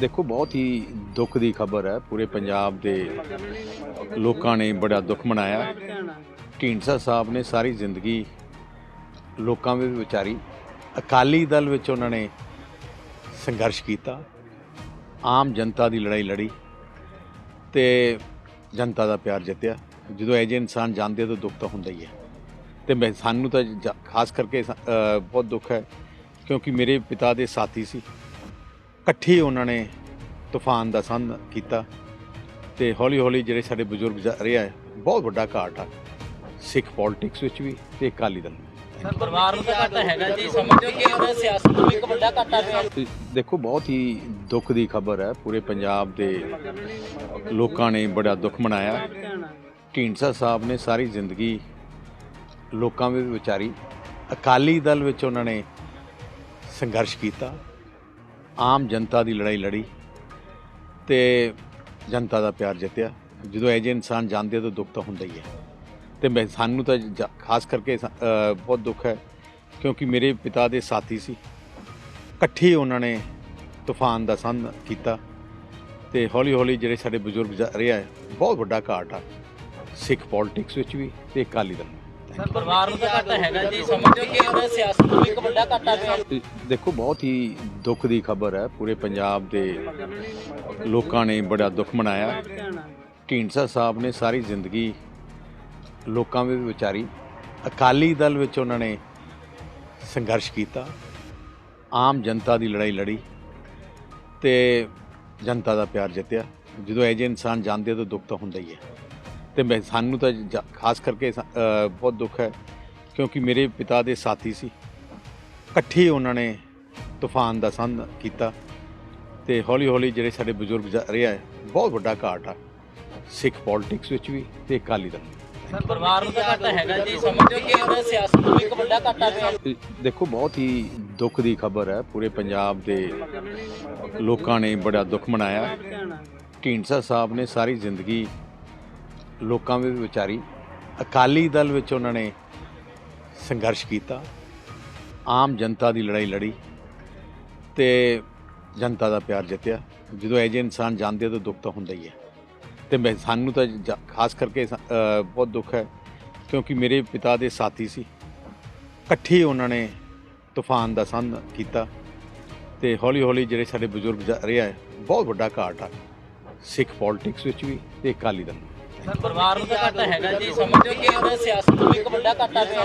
ਦੇਖੋ, ਬਹੁਤ ਹੀ ਦੁੱਖ ਦੀ ਖਬਰ ਹੈ। ਪੂਰੇ ਪੰਜਾਬ ਦੇ ਲੋਕਾਂ ਨੇ ਬੜਾ ਦੁੱਖ ਮਨਾਇਆ। ਢੀਂਡਸਾ ਸਾਹਿਬ ਨੇ ਸਾਰੀ ਜ਼ਿੰਦਗੀ ਲੋਕਾਂ ਵਿੱਚ ਵਿਚਾਰੀ ਅਕਾਲੀ ਦਲ ਵਿੱਚ ਉਹਨਾਂ ਨੇ ਸੰਘਰਸ਼ ਕੀਤਾ। ਆਮ ਜਨਤਾ ਦੀ ਲੜਾਈ ਲੜੀ ਤੇ ਜਨਤਾ ਦਾ ਪਿਆਰ ਜਿੱਤਿਆ। ਜਦੋਂ ਇਹ ਜਿਹੇ ਇਨਸਾਨ ਜਾਂਦੇ ਤਾਂ ਦੁੱਖ ਤਾਂ ਹੁੰਦਾ ਹੀ ਹੈ। ਤੇ ਮੈਂ, ਸਾਨੂੰ ਤਾਂ ਜਾ- ਖਾਸ ਕਰਕੇ ਬਹੁਤ ਦੁੱਖ ਹੈ, ਕਿਉਂਕਿ ਮੇਰੇ ਪਿਤਾ ਦੇ ਸਾਥੀ ਸੀ। ਇਕੱਠੇ ਉਹਨਾਂ ਨੇ ਤੂਫਾਨ ਦਾ ਸਾਹਮਣਾ ਕੀਤਾ ਤੇ ਹੌਲੀ ਹੌਲੀ ਜਿਹੜੇ ਸਾਡੇ ਬਜ਼ੁਰਗ ਜਾ ਰਿਹਾ ਹੈ ਬਹੁਤ ਵੱਡਾ ਘਾਟ ਆ ਸਿੱਖ ਪੋਲਿਟਿਕਸ ਵਿੱਚ ਵੀ ਤੇ ਅਕਾਲੀ ਦਲ ਵਿੱਚ। ਸਰ ਪਰਿਵਾਰ ਨੂੰ ਤਾਂ ਘਾਟਾ ਹੈਗਾ ਜੀ ਸਮਝੋ ਕਿ ਉਹਦਾ ਸਿਆਸਤ ਨੂੰ ਵੀ ਇੱਕ ਵੱਡਾ ਘਾਟਾ ਪਿਆ ਤੇ ਦੇਖੋ ਬਹੁਤ ਹੀ ਦੁੱਖ ਦੀ ਖਬਰ ਹੈ ਪੂਰੇ ਪੰਜਾਬ ਦੇ ਲੋਕਾਂ ਨੇ ਬੜਾ ਦੁੱਖ ਮਨਾਇਆ। ਢੀਂਡਸਾ ਸਾਹਿਬ ਨੇ ਸਾਰੀ ਜ਼ਿੰਦਗੀ ਲੋਕਾਂ ਵਿੱਚ ਵਿਚਾਰੀ ਅਕਾਲੀ ਦਲ ਵਿੱਚ ਉਹਨਾਂ ਨੇ ਸੰਘਰਸ਼ ਕੀਤਾ। ਆਮ ਜਨਤਾ ਦੀ ਲੜਾਈ ਲੜੀ ਤੇ ਜਨਤਾ ਦਾ ਪਿਆਰ ਜਿੱਤਿਆ। ਜਦੋਂ ਇਹ ਜਿਹੇ ਇਨਸਾਨ ਜਾਂਦੇ ਤਾਂ ਦੁੱਖ ਤਾਂ ਹੁੰਦਾ ਹੀ ਹੈ। ਤੇ ਮੈਂ ਸਾਨੂੰ ਤਾਂ ਜਾ- ਖਾਸ ਕਰਕੇ ਸ- ਅ, ਬਹੁਤ ਦੁੱਖ ਹੈ ਕਿਉਂਕਿ ਮੇਰੇ ਪਿਤਾ ਦੇ ਸਾਥੀ ਸੀ। ਇਕੱਠੇ ਉਹਨਾਂ ਨੇ ਤੂਫਾਨ ਦਾ ਸਾਹਮਣਾ ਕੀਤਾ ਤੇ ਹੌਲੀ ਹੌਲੀ ਜਿਹੜੇ ਸਾਡੇ ਬਜ਼ੁਰਗ ਜਾ ਰਿਹਾ ਹੈ ਬਹੁਤ ਵੱਡਾ ਘਾਟ ਆ। ਸਿੱਖ ਪੋਲਿਟਿਕਸ ਵਿੱਚ ਵੀ ਤੇ ਅਕਾਲੀ ਦਲ ਵਿੱਚ ਸਰ, ਪਰਿਵਾਰ ਨੂੰ ਤਾਂ ਘਾਟਾ ਹੈਗਾ ਜੀ। ਸਮਝੋ ਕਿ ਉਹਦਾ ਸਿਆਸਤ ਨੂੰ ਵੀ ਇੱਕ ਵੱਡਾ ਘਾਟਾ ਪਿਆ। ਦੇਖੋ, ਬਹੁਤ ਹੀ ਦੁੱਖ ਦੀ ਖਬਰ ਹੈ। ਪੂਰੇ ਪੰਜਾਬ ਦੇ ਲੋਕਾਂ ਨੇ ਬੜਾ ਦੁੱਖ ਮਨਾਇਆ। ਢੀਂਡਸਾ ਸਾਹਿਬ ਨੇ ਸਾਰੀ ਜ਼ਿੰਦਗੀ ਲੋਕਾਂ ਵਿੱਚ ਵਿਚਾਰੀ। ਅਕਾਲੀ ਦਲ ਵਿੱਚ ਉਹਨਾਂ ਨੇ ਸੰਘਰਸ਼ ਕੀਤਾ। ਆਮ ਜਨਤਾ ਦੀ ਲੜਾਈ ਲੜੀ ਤੇ ਜਨਤਾ ਦਾ ਪਿਆਰ ਜਿੱਤਿਆ। ਜਦੋਂ ਇਹ ਜਿਹੇ ਇਨਸਾਨ ਜਾਂਦੇ ਤਾਂ ਦੁੱਖ ਤਾਂ ਹੁੰਦਾ ਹੀ ਹੈ। ਤੇ ਮੈਂ ਸਾਨੂੰ ਤਾਂ ਜਾ- ਖਾਸ ਕਰਕੇ ਸ- ਅ, ਬਹੁਤ ਦੁੱਖ ਹੈ ਕਿਉਂਕਿ ਮੇਰੇ ਪਿਤਾ ਦੇ ਸਾਥੀ ਸੀ। ਇਕੱਠੇ ਉਹਨਾਂ ਨੇ ਤੂਫਾਨ ਦਾ ਸਾਹਮਣਾ ਕੀਤਾ ਤੇ ਹੌਲੀ ਹੌਲੀ ਜਿਹੜੇ ਸਾਡੇ ਬਜ਼ੁਰਗ ਜਾ- ਰਿਹਾ ਹੈ ਬਹੁਤ ਵੱਡਾ ਘਾਟ ਆ ਸਿੱਖ ਪੋਲਿਟਿਕਸ ਵਿੱਚ ਵੀ ਤੇ ਅਕਾਲੀ ਦਲ ਵਿੱਚ। ਸਰ ਪਰਿਵਾਰ ਨੂੰ ਤਾਂ ਘਾਟਾ ਹੈਗਾ ਜੀ ਸਮਝੋ ਕਿ ਉਹਦਾ ਸਿਆਸਤ ਨੂੰ ਵੀ ਇੱਕ ਵੱਡਾ ਘਾਟਾ ਪਿਆ ਇਹ ਦੇਖੋ ਬਹੁਤ ਹੀ ਦੁੱਖ ਦੀ ਖਬਰ ਹੈ ਪੂਰੇ ਪੰਜਾਬ ਦੇ ਲੋਕਾਂ ਨੇ ਬੜਾ ਦੁੱਖ ਮਨਾਇਆ। ਢੀਂਡਸਾ ਸਾਹਿਬ ਨੇ ਸਾਰੀ ਜ਼ਿੰਦਗੀ ਲੋਕਾਂ ਵਿੱਚ ਵਿਚਾਰੀ ਅਕਾਲੀ ਦਲ ਵਿੱਚ ਉਹਨਾਂ ਨੇ ਸੰਘਰਸ਼ ਕੀਤਾ। ਆਮ ਜਨਤਾ ਦੀ ਲੜਾਈ ਲੜੀ ਤੇ ਜਨਤਾ ਦਾ ਪਿਆਰ ਜਿੱਤਿਆ। ਜਦੋਂ ਇਹ ਜਿਹੇ ਇਨਸਾਨ ਜਾਂਦੇ ਤਾਂ ਦੁੱਖ ਤਾਂ ਹੁੰਦਾ ਹੀ ਹੈ। ਤੇ ਮੈਂ, ਸਾਨੂੰ ਤਾਂ ਜਾ- ਖਾਸ ਕਰਕੇ ਬਹੁਤ ਦੁੱਖ ਹੈ ਕਿਉਂਕਿ ਮੇਰੇ ਪਿਤਾ ਦੇ ਸਾਥੀ ਸੀ। ਇਕੱਠੇ ਉਹਨਾਂ ਨੇ ਤੂਫਾਨ ਦਾ ਸੰਧ ਕੀਤਾ ਤੇ ਹੌਲੀ ਹੌਲੀ ਜਿਹੜੇ ਸਾਡੇ ਬਜ਼ੁਰਗ ਜਾ- ਰਿਹਾ ਹੈ ਬਹੁਤ ਵੱਡਾ ਘਾਟ ਆ ਸਿੱਖ ਪੋਲਿਟਿਕਸ ਵਿੱਚ ਵੀ ਤੇ ਅਕਾਲੀ ਦਲ ਪਰਿਵਾਰ ਨੂੰ ਤਾਂ ਘਾਟਾ ਹੈਗਾ ਜੀ, ਸਮਝੋ ਕਿ ਉਹ ਸਿਆਸਤ ਨੂੰ ਇੱਕ ਵੱਡਾ ਘਾਟਾ ਪਿਆ।